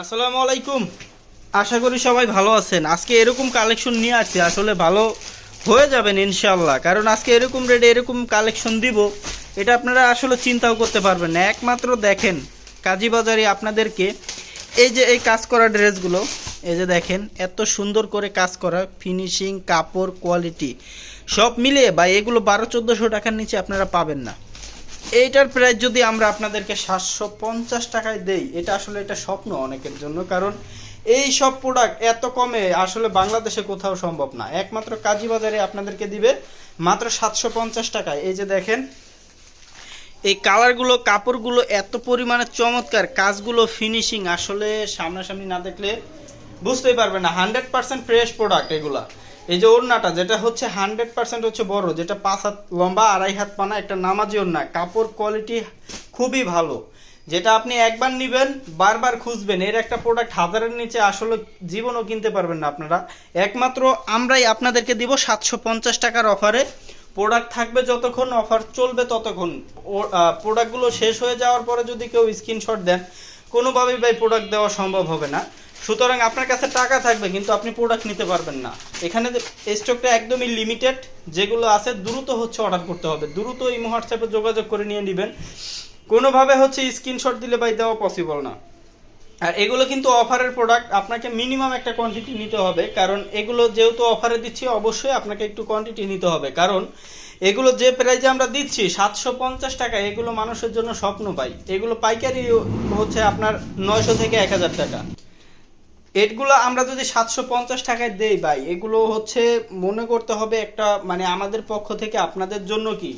আসসালামু আলাইকুম। আশা করি সবাই ভালো আছেন। আজকে এরকম কালেকশন নিয়ে আসছি, আসলে ভালো হয়ে যাবেন ইনশাল্লাহ কারণ আজকে এরকম রেটে এরকম কালেকশন দিব, এটা আপনারা আসলে চিন্তাও করতে পারবেন না। একমাত্র দেখেন কাজী বাজারে আপনাদেরকে এই যে এই কাজ করা ড্রেসগুলো, এই যে দেখেন এত সুন্দর করে কাজ করা ফিনিশিং কাপড় কোয়ালিটি সব মিলিয়ে বা এগুলো বারো, চোদ্দোশো টাকার নিচে আপনারা পাবেন না। এইটার প্রাইস যদি আমরা আপনাদেরকে সাতশো পঞ্চাশ টাকায় দেই, এটা আসলে এটা স্বপ্ন অনেকের জন্য। কারণ এই সব প্রোডাক্ট এত কমে আসলে বাংলাদেশে কোথাও সম্ভব না। একমাত্র কাজী বাজারে আপনাদেরকে দিবে মাত্র সাতশো পঞ্চাশ টাকায়। এই যে দেখেন, এই কালারগুলো কাপড়গুলো এত পরিমাণে চমৎকার, কাজগুলো ফিনিশিং আসলে সামনাসামনি না দেখলে বুঝতেই পারবে না। হান্ড্রেড পার্সেন্ট ফ্রেশ প্রোডাক্ট এগুলা। এই যে ওড়নাটা, যেটা হচ্ছে হান্ড্রেড পার্সেন্ট হচ্ছে বড়, যেটা পাঁচ হাত লম্বা, আড়াই হাত পানা, একটা নামাজি ওড়না, কাপড় কোয়ালিটি খুবই ভালো। যেটা আপনি একবার নিবেন, বারবার খুঁজবেন, এর একটা প্রোডাক্ট হাজারের নিচে আসলে জীবনও কিনতে পারবেন না আপনারা। একমাত্র আমরাই আপনাদেরকে দিব সাতশো পঞ্চাশ টাকার অফারে প্রোডাক্ট থাকবে যতক্ষণ অফার চলবে ততক্ষণ। প্রোডাক্টগুলো শেষ হয়ে যাওয়ার পরে যদি কেউ স্ক্রিনশট দেন, কোনোভাবেই ভাই প্রোডাক্ট দেওয়া সম্ভব হবে না। সুতরাং আপনার কাছে টাকা থাকবে, কিন্তু আপনি প্রোডাক্ট নিতে পারবেন না। এখানে স্টকটা একদমই লিমিটেড যেগুলো আছে, দ্রুত হচ্ছে অর্ডার করতে হবে। দ্রুত ইমো হোয়াটসঅ্যাপে যোগাযোগ করে নিয়ে নেবেন। কোনোভাবে হচ্ছে স্ক্রিনশট দিলে ভাই দেওয়া পসিবল না। আর এগুলো কিন্তু অফারের প্রোডাক্ট আপনাকে মিনিমাম একটা কোয়ান্টিটি নিতে হবে। কারণ এগুলো যেহেতু অফারে দিচ্ছি, অবশ্যই আপনাকে একটু কোয়ান্টিটি নিতে হবে। কারণ এগুলো যে প্রাইজে আমরা দিচ্ছি, সাতশো পঞ্চাশ টাকা, এগুলো মানুষের জন্য স্বপ্ন পাই এগুলো পাইকারি হচ্ছে আপনার নয়শো থেকে এক হাজার টাকা। এগুলো আমরা যদি সাতশো পঞ্চাশ টাকায় দেই ভাই, এগুলো হচ্ছে মনে করতে হবে একটা মানে আমাদের পক্ষ থেকে আপনাদের জন্য কি?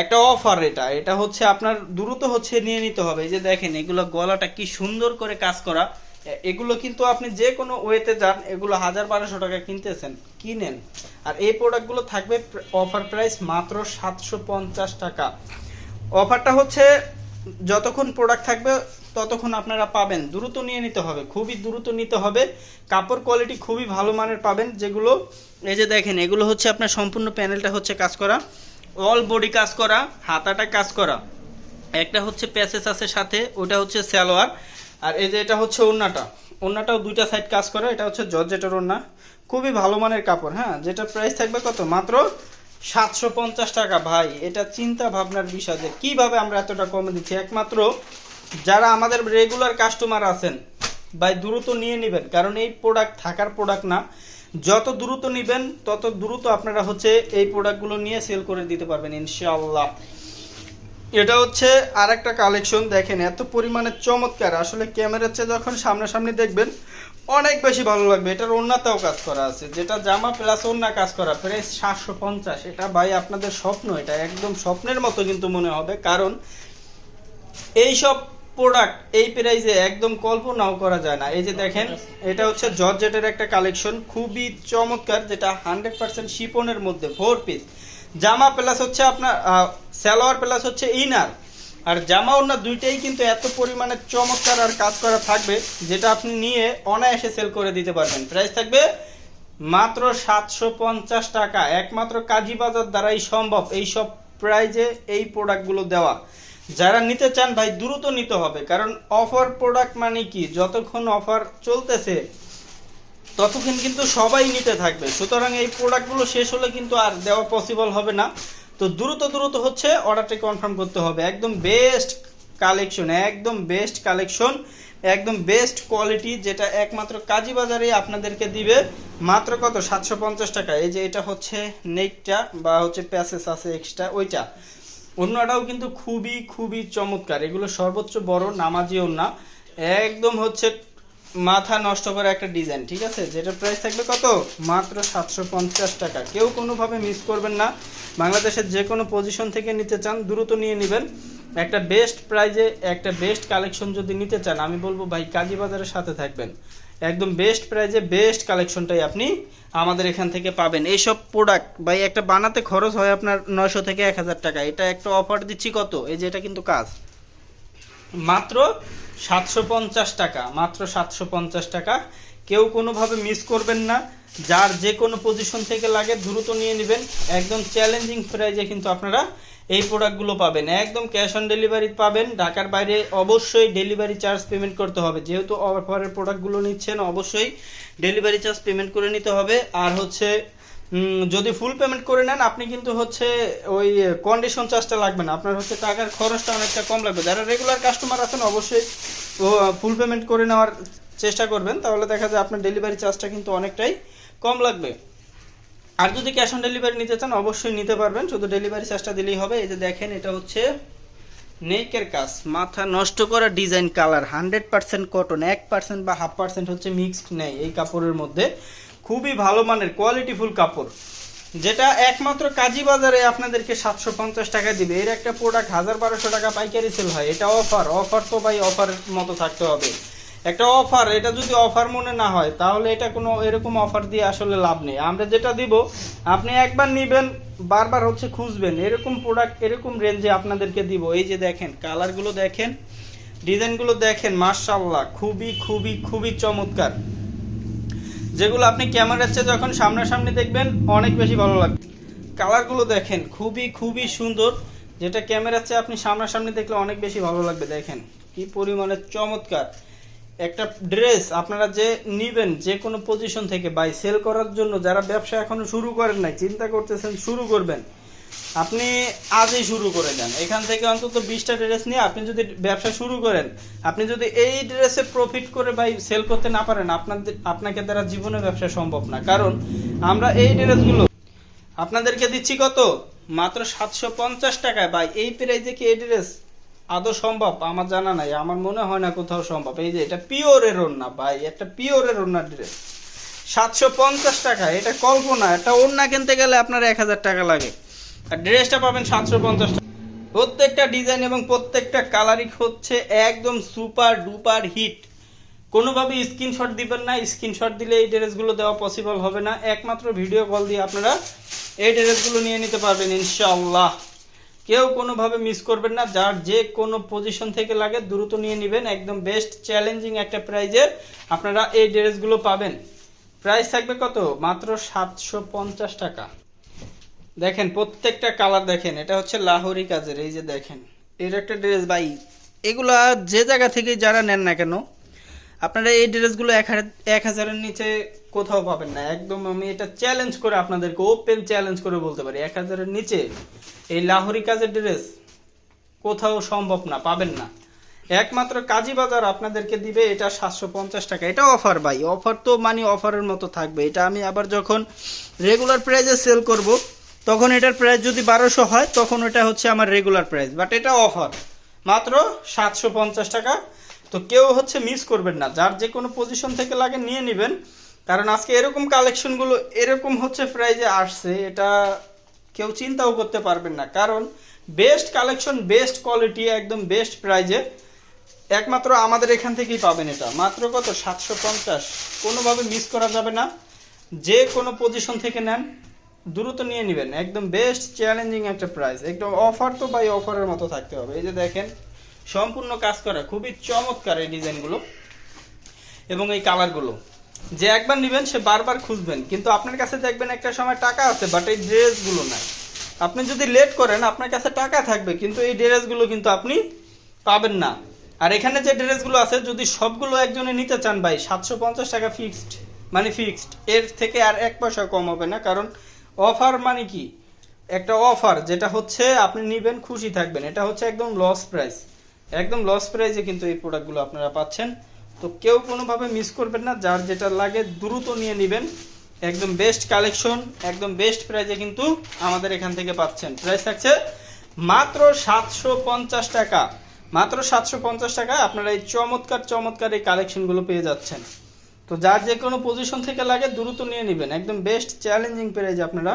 একটা অফার এটা এটা হচ্ছে আপনার দ্রুত হচ্ছে নিয়ে নিতে হবে। এই যে দেখেন, এগুলো গলাটা কি সুন্দর করে কাজ করা। এগুলো কিন্তু আপনি যে কোনো ওয়েতে যান, এগুলো হাজার বারোশো টাকা কিনতেছেন, কিনেন। আর এই প্রোডাক্টগুলো থাকবে অফার প্রাইস মাত্র সাতশো পঞ্চাশ টাকা। অফারটা হচ্ছে যতক্ষণ প্রোডাক্ট থাকবে, ততক্ষণ আপনারা পাবেন। দ্রুত নিয়ে নিতে হবে, খুবই দ্রুত নিতে হবে। কাপড় কোয়ালিটি খুবই ভালো মানের পাবেন, যেগুলো, এই যে দেখেন, এগুলো হচ্ছে আপনার সম্পূর্ণ প্যানেলটা হচ্ছে কাজ করা। অল বডি কাজ করা, হাতাটা কাজ করা। একটা হচ্ছে প্যাসেজ আছে সাথে, ওটা হচ্ছে স্যালোয়ার আর এই যে এটা হচ্ছে ওড়নাটা। ওড়নাটাও দুইটা সাইড কাজ করা, এটা হচ্ছে জর্জেটের ওড়না। খুবই ভালো মানের কাপড় হ্যাঁ? যেটা প্রাইস থাকবে কত? মাত্র সাতশো পঞ্চাশ টাকা। ভাই, এটা চিন্তা ভাবনার বিষয় যে কীভাবে আমরা এতটা কমে দিচ্ছি? একমাত্র যারা আমাদের রেগুলার কাস্টমার আছেন, ভাই, দ্রুত নিয়ে নেবেন। কারণ এই প্রোডাক্ট থাকার প্রোডাক্ট না। যত দ্রুত নেবেন, তত দ্রুত আপনারা হচ্ছে এই প্রোডাক্টগুলো নিয়ে সেল করে দিতে পারবেন, ইনশাআল্লাহ। এটা হচ্ছে আর একটা কালেকশন দেখেন, এত পরিমাণে চমৎকার। আসলে ক্যামেরার চেয়ে যখন সামনাসামনি দেখবেন অনেক বেশি ভালো লাগবে। এটার ওন্নাতেও কাজ করা আছে। যেটা জামা প্লাস ওন্না কাজ করা প্রায় সাতশো পঞ্চাশ। এটা ভাই আপনাদের স্বপ্ন এটা একদম স্বপ্নের মতো কিন্তু মনে হবে। কারণ এই সব প্রোডাক্ট এই প্রাইসে একদম কল্পনাও করা যায় না। এই যে দেখেন এটা হচ্ছে জর্জেটের একটা কালেকশন খুবই চমৎকার যেটা হান্ড্রেড পার্সেন্ট শিপনের মধ্যে ফোর পিস জামা প্লাস হচ্ছে আপনার আহ, সালোয়ার প্লাস হচ্ছে ইনার আর জামা ওড়না দুইটাই কিন্তু এত পরিমাণে চমৎকার আর কাজ করা থাকবে, যেটা আপনি নিয়ে অনায়াসে সেল করে দিতে পারবেন। প্রাইস থাকবে মাত্র সাতশো পঞ্চাশ টাকা। একমাত্র কাজী বাজার দ্বারাই সম্ভব এই সব প্রাইজে এই প্রোডাক্টগুলো দেওয়া। যারা নিতে চান ভাই, দ্রুত নিতে হবে, কারণ অফার প্রোডাক্ট মানে কি? যতক্ষণ অফার চলতেছে, ততক্ষণ কিন্তু সবাই নিতে থাকবে। সুতরাং এই প্রোডাক্টগুলো শেষ হলে কিন্তু আর দেওয়া পসিবল হবে না। তো দ্রুত দ্রুত হচ্ছে অর্ডারটি কনফার্ম করতে হবে। একদম বেস্ট কালেকশন একদম বেস্ট কালেকশন একদম বেস্ট কোয়ালিটি যেটা একমাত্র কাজী বাজারে আপনাদেরকে দিবে। মাত্র কত? সাতশো পঞ্চাশ টাকা। এই যে এটা হচ্ছে নেকটা বা হচ্ছে প্যাসেস আছে এক্সট্রা ওইটা। অন্যটাও কিন্তু খুবই খুবই চমৎকার। এগুলো সর্বোচ্চ বড় নামাজি ওন্না একদম হচ্ছে মাথা নষ্ট করা একটা ডিজাইন ঠিক আছে? যেটা প্রাইস থাকবে কত? মাত্র সাতশো পঞ্চাশ টাকা। কেউ কোনোভাবে মিস করবেন না। বাংলাদেশের যে কোনো পজিশন থেকে নিতে চান, দ্রুত নিয়ে নেবেন। একটা বেস্ট প্রাইজে একটা বেস্ট কালেকশন যদি নিতে চান, আমি বলব ভাই কাজী বাজারের সাথে থাকবেন। একদম বেস্ট প্রাইজে বেস্ট কালেকশনটাই আপনি আমাদের এখান থেকে পাবেন। এইসব প্রোডাক্ট ভাই, একটা বানাতে খরচ হয় আপনার নয়শো থেকে এক হাজার টাকা। এটা একটা অফার দিচ্ছি কত? এই যে এটা কিন্তু কাজ। মাত্র সাতশো পঞ্চাশ টাকা, মাত্র সাতশো পঞ্চাশ টাকা। কেউ কোনোভাবে মিস করবেন না। যার যে কোনো পজিশন থেকে লাগে দ্রুত নিয়ে নেবেন। একদম চ্যালেঞ্জিং প্রাইজে কিন্তু আপনারা এই প্রোডাক্টগুলো পাবেন। একদম ক্যাশ অন ডেলিভারি পাবেন। ঢাকার বাইরে অবশ্যই ডেলিভারি চার্জ পেমেন্ট করতে হবে। যেহেতু অফারের প্রোডাক্টগুলো নিচ্ছেন, অবশ্যই ডেলিভারি চার্জ পেমেন্ট করে নিতে হবে। আর হচ্ছে যদি ফুল পেমেন্ট করে নেন, আপনি কিন্তু হচ্ছে ওই কন্ডিশন চার্জটা লাগবে না। আপনার হচ্ছে টাকার খরচটা অনেকটা কম লাগবে। যারা রেগুলার কাস্টমার আছেন, অবশ্যই ফুল পেমেন্ট করে নেওয়ার চেষ্টা করবেন। তাহলে দেখা যায় আপনার ডেলিভারি চার্জটা কিন্তু অনেকটাই কম লাগবে। আর যদি ক্যাশ অন ডেলিভারি নিতে চান, অবশ্যই নিতে পারবেন। শুধু ডেলিভারি চার্জটা দিলেই হবে। এই যে দেখেন, এটা হচ্ছে নেকের কাজ। মাথা নষ্ট করা design colour hundred percent cotton এক পার্সেন্ট বা হাফ পার্সেন্ট হচ্ছে মিক্সড নেই এই কাপড়ের মধ্যে। খুবই ভালো মানের কোয়ালিটিফুল কাপড়, যেটা একমাত্র কাজী বাজারে আপনাদেরকে সাতশো পঞ্চাশ টাকা দিবে। এর একটা প্রোডাক্ট হাজার বারোশো টাকা পাইকারি সেল হয়, এটা অফার অফার তো ভাই অফারের মতো থাকতে হবে। একটা অফার এটা যদি অফার মনে না হয়, তাহলে এটা কোনো এরকম অফার দিয়ে আসলে লাভ নেই। আমরা যেটা দিব, আপনি একবার নিবেন, বারবার হচ্ছে খুঁজবেন, এরকম প্রোডাক্ট এরকম রেঞ্জে আপনাদেরকে দিব। এই যে দেখেন কালারগুলো দেখেন ডিজাইনগুলো দেখেন মার্শাল্লাহ খুবই খুবই খুবই চমৎকার। যেগুলো আপনি ক্যামেরার চেয়ে যখন সামনাসামনি দেখবেন, অনেক বেশি ভালো লাগবে। কালারগুলো দেখেন, খুবই খুবই সুন্দর। যেটা ক্যামেরার চেয়ে আপনি সামনাসামনি দেখলে অনেক বেশি ভালো লাগবে, দেখেন। কি পরিমাণে চমৎকার। একটা ড্রেস আপনারা যে নিবেন যে কোনো পজিশন থেকে, বাই সেল করার জন্য যারা ব্যবসা এখনও শুরু করেন নাই, চিন্তা করতেছেন শুরু করবেন আপনি আজই শুরু করে দেন। এখান থেকে অন্তত বিশটা ড্রেস নিয়ে আপনি যদি ব্যবসা শুরু করেন, আপনি যদি এই ড্রেসে প্রফিট করে ভাই সেল করতে না পারেন, আপনাদের, আপনাকে দ্বারা জীবনে ব্যবসা সম্ভব না। কারণ আমরা এই ড্রেসগুলো, আপনাদেরকে দিচ্ছি কত? মাত্র সাতশো পঞ্চাশ টাকায়। ভাই, এই প্রাইজে কি এই ড্রেস আদৌ সম্ভব? আমার জানা নাই। আমার মনে হয় না কোথাও সম্ভব। এই যে, এটা পিওরের ওড়না, ভাই, একটা পিওরের ওড়না ড্রেস সাতশো পঞ্চাশ টাকা। এটা কল্পনা এটা ওড়না কিনতে গেলে আপনার এক হাজার টাকা লাগে। আর ড্রেসটা পাবেন সাতশো পঞ্চাশ প্রত্যেকটা ডিজাইন এবং প্রত্যেকটা কালারিং হচ্ছে একদম সুপার ডুপার হিট। কোনোভাবে স্ক্রিনশট দিবেন না, স্ক্রিনশট দিলে এই ড্রেসগুলো দেওয়া পসিবল হবে না। একমাত্র ভিডিও কল দিয়ে আপনারা এই ড্রেসগুলো নিয়ে নিতে পারবেন ইনশাআল্লাহ। কেউ কোনোভাবে মিস করবেন না, যার যে কোনো পজিশন থেকে লাগে দ্রুত নিয়ে নেবেন। একদম বেস্ট চ্যালেঞ্জিং একটা প্রাইজের আপনারা এই ড্রেসগুলো পাবেন। প্রাইস থাকবে কত? মাত্র সাতশো পঞ্চাশ টাকা। দেখেন, প্রত্যেকটা কালার দেখেন, এটা হচ্ছে লাহোরি কাজের, এই যে দেখেন। এর একটা ড্রেস ভাই, এগুলা যে জায়গা থেকে যারা নেন না কেন, আপনারা এই ড্রেসগুলো এক এক হাজারের নিচে কোথাও পাবেন না। একদম আমি এটা চ্যালেঞ্জ করে আপনাদেরকে ওপেন চ্যালেঞ্জ করে বলতে পারি, এক হাজারের নিচে এই লাহোরি কাজের ড্রেস কোথাও সম্ভব না, পাবেন না। একমাত্র কাজী বাজার আপনাদেরকে দিবে এটা সাতশো পঞ্চাশ টাকা। এটা অফার ভাই অফার তো মানে অফারের মতো থাকবে। এটা আমি আবার যখন রেগুলার প্রাইজে সেল করব তখন এটার প্রাইস যদি বারোশো হয়, তখন এটা হচ্ছে আমার রেগুলার প্রাইস বাট এটা অফার মাত্র সাতশো পঞ্চাশ টাকা। তো কেউ হচ্ছে মিস করবেন না, যার যে কোনো পজিশন থেকে লাগে নিয়ে নেবেন। কারণ আজকে এরকম কালেকশনগুলো এরকম হচ্ছে প্রাইজে আসছে, এটা কেউ চিন্তাও করতে পারবেন না। কারণ বেস্ট কালেকশন বেস্ট কোয়ালিটি একদম বেস্ট প্রাইজে একমাত্র আমাদের এখান থেকেই পাবেন এটা। মাত্র কত? সাতশো পঞ্চাশ। কোনোভাবে মিস করা যাবে না। যে কোনো পজিশন থেকে নেন। দ্রুত নিয়ে নেবেন। একদম বেস্ট চ্যালেঞ্জিং একটা প্রাইস একদম অফার তো বাই অফারের মতো থাকতে হবে। এই যে দেখেন, সম্পূর্ণ কাজ করা, খুবই চমৎকার এই ডিজাইনগুলো এবং এই কালারগুলো যে একবার নেবেন, সে বারবার খুঁজবেন। কিন্তু আপনার কাছে দেখবেন একটা সময় টাকা আছে বাট এই ড্রেসগুলো নাই। আপনি যদি লেট করেন, আপনার কাছে টাকা থাকবে, কিন্তু এই ড্রেসগুলো কিন্তু আপনি পাবেন না। আর এখানে যে ড্রেসগুলো আছে, যদি সবগুলো একজনে নিতে চান ভাই, সাতশো পঞ্চাশ টাকা ফিক্সড মানে ফিক্সড এর থেকে আর এক পয়সা কম হবে না, কারণ অফার মানে কি? একটা অফার যেটা হচ্ছে আপনি নিবেন, খুশি থাকবেন। এটা হচ্ছে একদম লস প্রাইস একদম লস প্রাইসে কিন্তু এই প্রোডাক্টগুলো আপনারা পাচ্ছেন। তো কেউ কোনোভাবে মিস করবেন না। যার যেটা লাগে দ্রুত নিয়ে নেবেন। একদম বেস্ট কালেকশন একদম বেস্ট প্রাইসে কিন্তু আমাদের এখান থেকে পাচ্ছেন। প্রাইস থাকছে মাত্র সাতশো পঞ্চাশ টাকা। মাত্র সাতশো পঞ্চাশ টাকা আপনারা এই চমৎকার চমৎকার এই কালেকশনগুলো পেয়ে যাচ্ছেন। তো যার যে কোনো পজিশন থেকে লাগে দ্রুত নিয়ে নেবেন। একদম বেস্ট চ্যালেঞ্জিং প্রাইজে আপনারা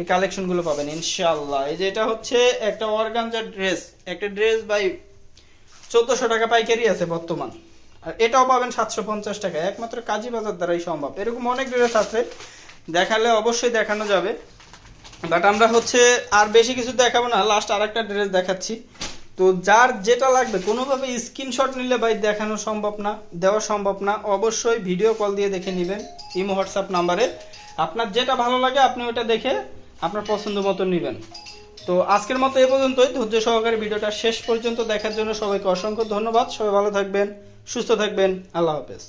এই কালেকশনগুলো পাবেন ইনশাল্লাহ এই যে এটা হচ্ছে একটা অর্গানজার ড্রেস একটা ড্রেস বাই চোদ্দোশো টাকা পাইকারি আছে বর্তমান। আর এটাও পাবেন সাতশো পঞ্চাশ টাকা একমাত্র কাজী বাজার দ্বারাই সম্ভব। এরকম অনেক ড্রেস আছে, দেখালে অবশ্যই দেখানো যাবে। বাট আমরা হচ্ছে আর বেশি কিছু দেখাবো না লাস্ট আরেকটা ড্রেস দেখাচ্ছি। তো যার যেটা লাগবে, কোনোভাবে স্ক্রিনশট নিলে ভাই দেখানো সম্ভব না, দেওয়া সম্ভব না। অবশ্যই ভিডিও কল দিয়ে দেখে নেবেন, ইমো, হোয়াটসঅ্যাপ নাম্বারে। আপনার যেটা ভালো লাগে, আপনি ওটা দেখে আপনার পছন্দ মতো নেবেন। তো আজকের মতো এ পর্যন্তই। ধৈর্য সহকারে ভিডিওটা শেষ পর্যন্ত দেখার জন্য সবাইকে অসংখ্য ধন্যবাদ। সবাই ভালো থাকবেন, সুস্থ থাকবেন। আল্লাহ হাফেজ।